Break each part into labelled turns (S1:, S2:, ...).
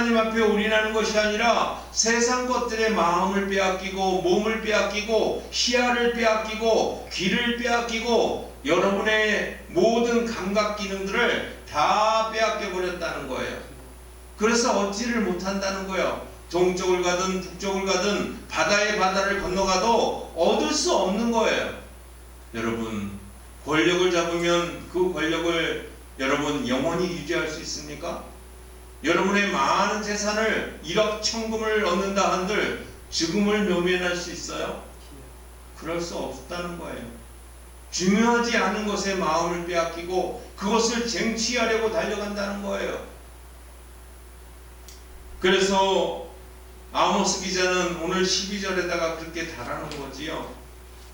S1: 하나님 앞에 올인하는 것이 아니라 세상 것들의 마음을 빼앗기고 몸을 빼앗기고 시야를 빼앗기고 귀를 빼앗기고 여러분의 모든 감각 기능들을 다 빼앗겨 버렸다는 거예요. 그래서 얻지를 못한다는 거예요. 동쪽을 가든 북쪽을 가든 바다의 바다를 건너가도 얻을 수 없는 거예요. 여러분 권력을 잡으면 그 권력을 여러분 영원히 유지할 수 있습니까? 여러분의 많은 재산을 1억 천금을 얻는다 한들 죽음을 묘면할 수 있어요? 그럴 수 없다는 거예요. 중요하지 않은 것에 마음을 빼앗기고 그것을 쟁취하려고 달려간다는 거예요. 그래서 아모스 기자는 오늘 12절에다가 그렇게 달아놓은 거지요.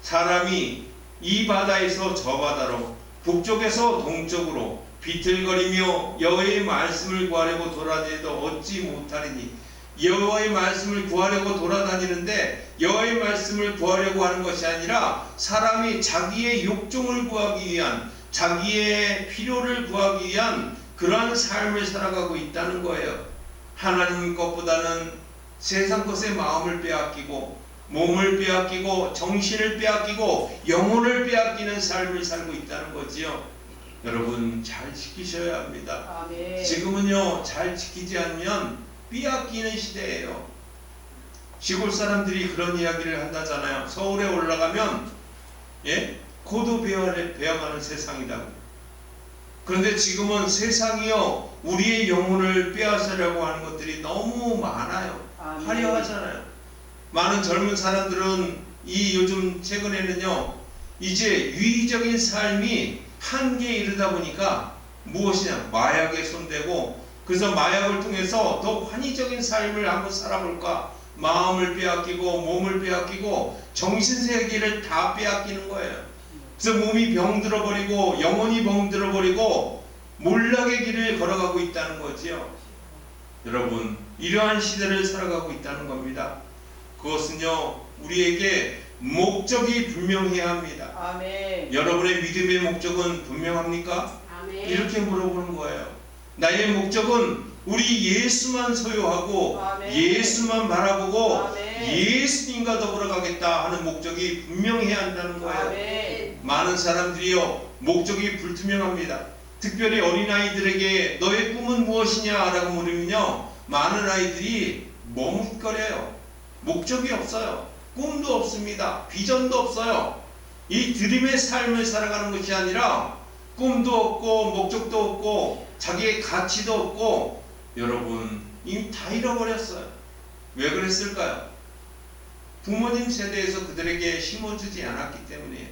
S1: 사람이 이 바다에서 저 바다로 북쪽에서 동쪽으로 비틀거리며 여호와의 말씀을 구하려고 돌아다니도 얻지 못하리니 여호와의 말씀을 구하려고 돌아다니는데 여호와의 말씀을 구하려고 하는 것이 아니라 사람이 자기의 욕종을 구하기 위한 자기의 필요를 구하기 위한 그러한 삶을 살아가고 있다는 거예요. 하나님 것보다는 세상 것에 마음을 빼앗기고 몸을 빼앗기고 정신을 빼앗기고 영혼을 빼앗기는 삶을 살고 있다는 거지요. 여러분 잘 지키셔야 합니다.
S2: 아멘.
S1: 지금은요 잘 지키지 않으면 빼앗기는 시대예요. 시골 사람들이 그런 이야기를 한다잖아요. 서울에 올라가면 예 고도 배워가는 세상이다. 그런데 지금은 세상이요 우리의 영혼을 빼앗으려고 하는 것들이 너무 많아요.
S2: 아멘.
S1: 화려하잖아요. 많은 젊은 사람들은 이 요즘 최근에는요 이제 유의적인 삶이 한계에 이르다 보니까 무엇이냐 마약에 손대고 그래서 마약을 통해서 더 환희적인 삶을 한번 살아볼까 마음을 빼앗기고 몸을 빼앗기고 정신세계를 다 빼앗기는 거예요. 그래서 몸이 병들어 버리고 영혼이 병들어 버리고 몰락의 길을 걸어가고 있다는 거지요. 여러분 이러한 시대를 살아가고 있다는 겁니다. 그것은요 우리에게 목적이 분명해야 합니다.
S2: 아멘.
S1: 여러분의 믿음의 목적은 분명합니까?
S2: 아멘.
S1: 이렇게 물어보는 거예요. 나의 목적은 우리 예수만 소유하고
S2: 아멘.
S1: 예수만 바라보고
S2: 아멘.
S1: 예수님과 더불어 가겠다 하는 목적이 분명해야 한다는 거예요.
S2: 아멘.
S1: 많은 사람들이요 목적이 불투명합니다. 특별히 어린아이들에게 너의 꿈은 무엇이냐라고 물으면요 많은 아이들이 머뭇거려요. 목적이 없어요. 꿈도 없습니다. 비전도 없어요. 이 드림의 삶을 살아가는 것이 아니라 꿈도 없고 목적도 없고 자기의 가치도 없고 여러분 이미 다 잃어버렸어요. 왜 그랬을까요? 부모님 세대에서 그들에게 심어주지 않았기 때문이에요.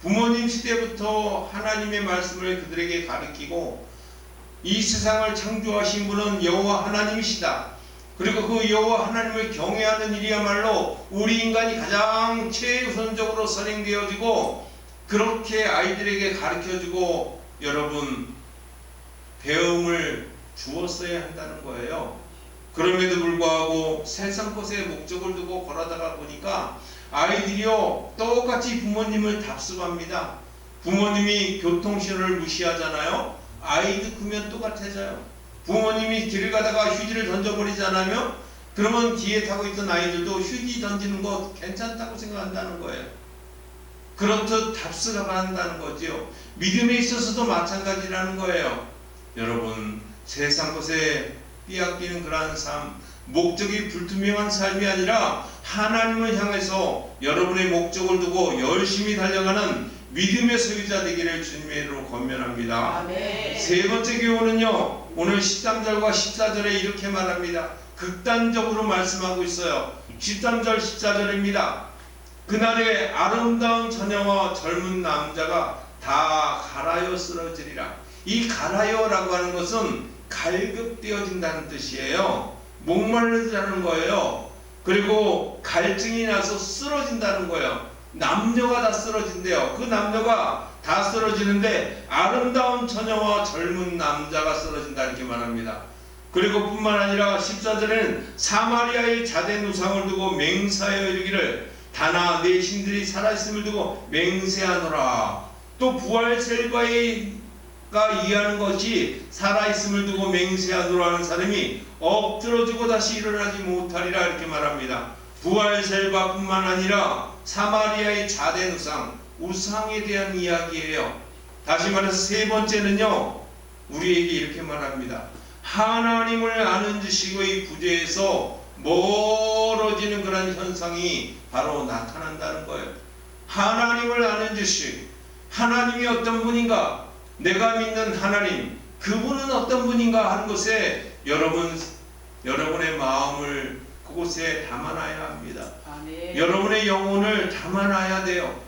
S1: 부모님 시대부터 하나님의 말씀을 그들에게 가르치고 이 세상을 창조하신 분은 여호와 하나님이시다. 그리고 그 여호와 하나님을 경외하는 일이야말로 우리 인간이 가장 최우선적으로 선행되어지고 그렇게 아이들에게 가르쳐주고 여러분 배움을 주었어야 한다는 거예요. 그럼에도 불구하고 세상 것에 목적을 두고 걸어다가 보니까 아이들이요 똑같이 부모님을 답습합니다. 부모님이 교통신호를 무시하잖아요. 아이도 크면 똑같아져요. 부모님이 길을 가다가 휴지를 던져버리지 않으면 그러면 뒤에 타고 있던 아이들도 휴지 던지는 거 괜찮다고 생각한다는 거예요. 그렇듯 답습을 한다는 거지요. 믿음에 있어서도 마찬가지라는 거예요. 여러분 세상 것에 빼앗기는 그러한 삶, 목적이 불투명한 삶이 아니라 하나님을 향해서 여러분의 목적을 두고 열심히 달려가는 믿음의 소유자 되기를 주님의 이름으로 권면합니다.
S2: 아멘.
S1: 세 번째 교훈은요, 오늘 13절과 14절에 이렇게 말합니다. 극단적으로 말씀하고 있어요. 13절, 14절입니다. 그날에 아름다운 처녀와 젊은 남자가 다 갈아여 쓰러지리라. 이 갈아여라고 하는 것은 갈급되어진다는 뜻이에요. 목마르다는 거예요. 그리고 갈증이 나서 쓰러진다는 거예요. 남녀가 다 쓰러진대요. 그 남녀가 다 쓰러지는데 아름다운 처녀와 젊은 남자가 쓰러진다 이렇게 말합니다. 그리고 뿐만 아니라 14절에는 사마리아의 자된 우상을 두고 맹사하여 이르기를 다나 내 신들이 살아있음을 두고 맹세하노라. 또 부활셀과의 가 이해하는 것이 살아있음을 두고 맹세하도록 하는 사람이 엎드러지고 다시 일어나지 못하리라 이렇게 말합니다. 부활셀바뿐만 아니라 사마리아의 자된 우상, 우상에 대한 이야기예요. 다시 말해서 세 번째는요, 우리에게 이렇게 말합니다. 하나님을 아는 지식의 부재에서 멀어지는 그런 현상이 바로 나타난다는 거예요. 하나님을 아는 지식, 하나님이 어떤 분인가, 내가 믿는 하나님, 그분은 어떤 분인가 하는 것에 여러분, 여러분의 마음을 그곳에 담아놔야 합니다.
S2: 아멘.
S1: 여러분의 영혼을 담아놔야 돼요.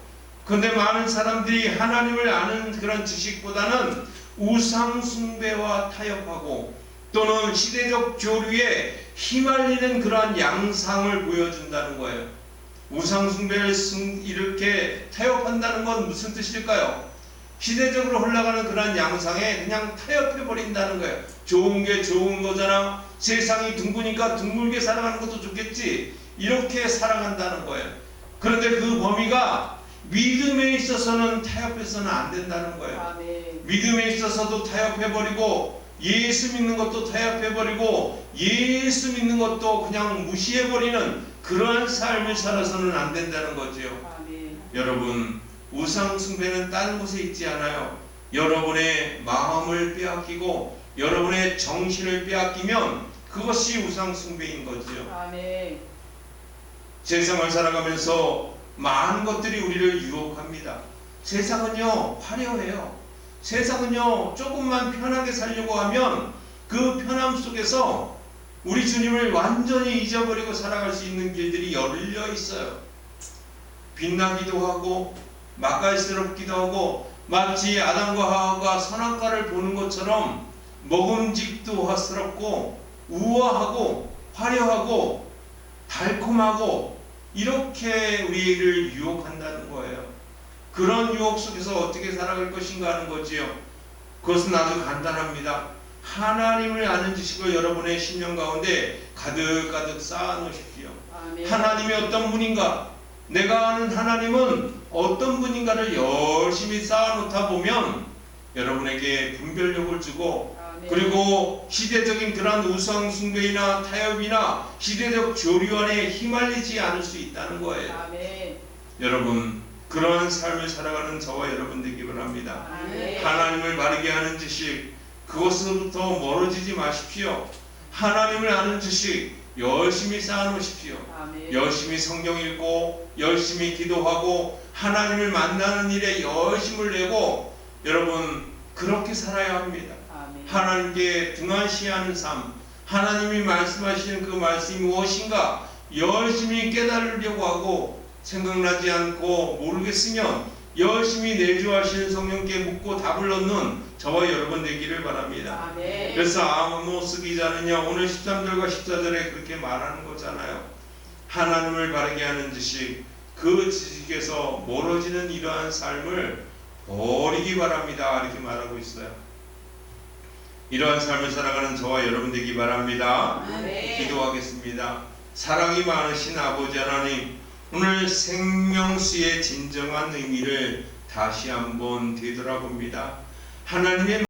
S1: 근데 많은 사람들이 하나님을 아는 그런 지식보다는 우상 숭배와 타협하고 또는 시대적 교류에 휘말리는 그러한 양상을 보여준다는 거예요. 우상 숭배를 승- 이렇게 타협한다는 건 무슨 뜻일까요? 시대적으로 흘러가는 그러한 양상에 그냥 타협해 버린다는 거예요. 좋은 게 좋은 거잖아. 세상이 둥그니까 둥글게 살아가는 것도 좋겠지. 이렇게 살아간다는 거예요. 그런데 그 범위가 믿음에 있어서는 타협해서는 안 된다는 거예요.
S2: 아멘.
S1: 믿음에 있어서도 타협해버리고 예수 믿는 것도 타협해버리고 예수 믿는 것도 그냥 무시해버리는 그러한 삶을 살아서는 안 된다는 거지요.
S2: 아멘.
S1: 여러분 우상 숭배는 다른 곳에 있지 않아요. 여러분의 마음을 빼앗기고 여러분의 정신을 빼앗기면 그것이 우상 숭배인 거지요.
S2: 아멘.
S1: 세상을 살아가면서 많은 것들이 우리를 유혹합니다. 세상은요 화려해요. 세상은요 조금만 편하게 살려고 하면 그 편함 속에서 우리 주님을 완전히 잊어버리고 살아갈 수 있는 길들이 열려 있어요. 빛나기도 하고 맛깔스럽기도 하고 마치 아담과 하와가 선악과를 보는 것처럼 먹음직도 화스럽고 우아하고 화려하고 달콤하고 이렇게 우리를 유혹한다는 거예요. 그런 유혹 속에서 어떻게 살아갈 것인가 하는 거지요. 그것은 아주 간단합니다. 하나님을 아는 지식을 여러분의 심령 가운데 가득가득 쌓아 놓으십시오.
S2: 아멘.
S1: 하나님이 어떤 분인가? 내가 아는 하나님은 어떤 분인가를 열심히 쌓아놓다 보면 여러분에게 분별력을 주고. 그리고 시대적인 그러한 우상 숭배이나 타협이나 시대적 조류 안에 휘말리지 않을 수 있다는 거예요.
S2: 아멘.
S1: 여러분 그러한 삶을 살아가는 저와 여러분 되기 바랍니다.
S2: 아멘.
S1: 하나님을 바르게 하는 지식 그것으로부터 멀어지지 마십시오. 하나님을 아는 지식 열심히 쌓아놓으십시오.
S2: 아멘.
S1: 열심히 성경 읽고 열심히 기도하고 하나님을 만나는 일에 열심을 내고 여러분 그렇게 살아야 합니다. 하나님께 등한시하는 삶, 하나님이 말씀하시는 그 말씀이 무엇인가 열심히 깨달으려고 하고 생각나지 않고 모르겠으면 열심히 내주하시는 성령께 묻고 답을 얻는 저와 여러분 되기를 바랍니다.
S2: 아멘.
S1: 그래서 아모스 기자는요 오늘 13절과 14절에 그렇게 말하는 거잖아요. 하나님을 바르게 하는 지식, 그 지식에서 멀어지는 이러한 삶을 버리기 바랍니다. 이렇게 말하고 있어요. 이러한 삶을 살아가는 저와 여러분 되기 바랍니다.
S2: 아멘.
S1: 기도하겠습니다. 사랑이 많으신 아버지 하나님, 오늘 생명수의 진정한 의미를 다시 한번 되돌아봅니다. 하나님의